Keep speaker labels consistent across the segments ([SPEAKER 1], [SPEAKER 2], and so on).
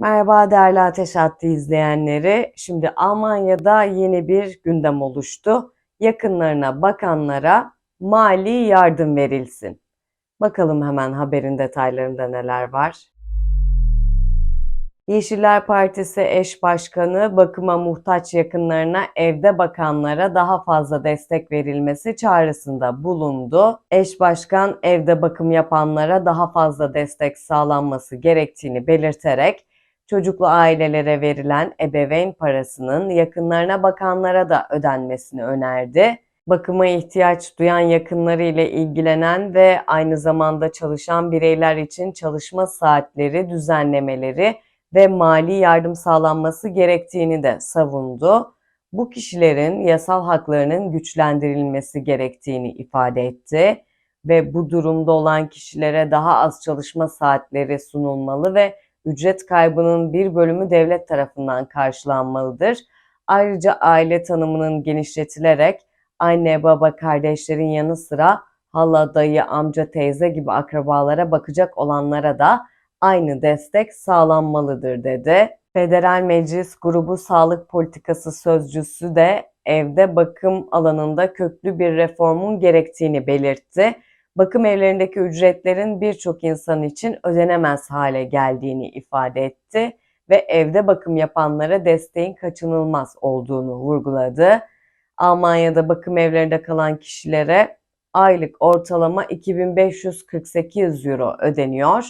[SPEAKER 1] Merhaba değerli Ateş Hattı izleyenleri. Şimdi Almanya'da yeni bir gündem oluştu. Yakınlarına bakanlara mali yardım verilsin. Bakalım hemen haberin detaylarında neler var. Yeşiller Partisi eş başkanı bakıma muhtaç yakınlarına evde bakanlara daha fazla destek verilmesi çağrısında bulundu. Eş başkan evde bakım yapanlara daha fazla destek sağlanması gerektiğini belirterek çocuklu ailelere verilen ebeveyn parasının yakınlarına bakanlara da ödenmesini önerdi. Bakıma ihtiyaç duyan yakınları ile ilgilenen ve aynı zamanda çalışan bireyler için çalışma saatleri düzenlemeleri ve mali yardım sağlanması gerektiğini de savundu. Bu kişilerin yasal haklarının güçlendirilmesi gerektiğini ifade etti ve bu durumda olan kişilere daha az çalışma saatleri sunulmalı ve ücret kaybının bir bölümü devlet tarafından karşılanmalıdır. Ayrıca aile tanımının genişletilerek anne, baba, kardeşlerin yanı sıra hala, dayı, amca, teyze gibi akrabalara bakacak olanlara da aynı destek sağlanmalıdır dedi. Federal Meclis Grubu Sağlık Politikası Sözcüsü de evde bakım alanında köklü bir reformun gerektiğini belirtti. Bakım evlerindeki ücretlerin birçok insan için ödenemez hale geldiğini ifade etti ve evde bakım yapanlara desteğin kaçınılmaz olduğunu vurguladı. Almanya'da bakım evlerinde kalan kişilere aylık ortalama 2548 euro ödeniyor.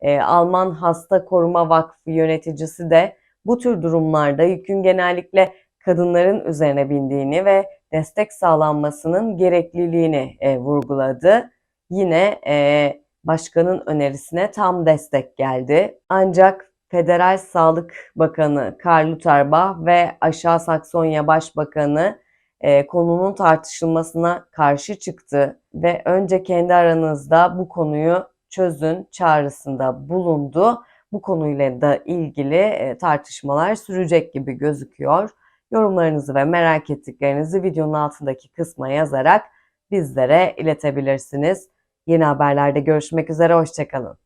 [SPEAKER 1] Ee, Alman Hasta Koruma Vakfı yöneticisi de bu tür durumlarda yükün genellikle kadınların üzerine bindiğini ve destek sağlanmasının gerekliliğini e, vurguladı. Yine e, başkanın önerisine tam destek geldi. Ancak Federal Sağlık Bakanı Karl Lauterbach ve Aşağı Saksonya Başbakanı e, konunun tartışılmasına karşı çıktı ve önce kendi aranızda bu konuyu çözün çağrısında bulundu. Bu konuyla da ilgili e, tartışmalar sürecek gibi gözüküyor. Yorumlarınızı ve merak ettiklerinizi videonun altındaki kısma yazarak bizlere iletebilirsiniz. Yeni haberlerde görüşmek üzere, hoşçakalın.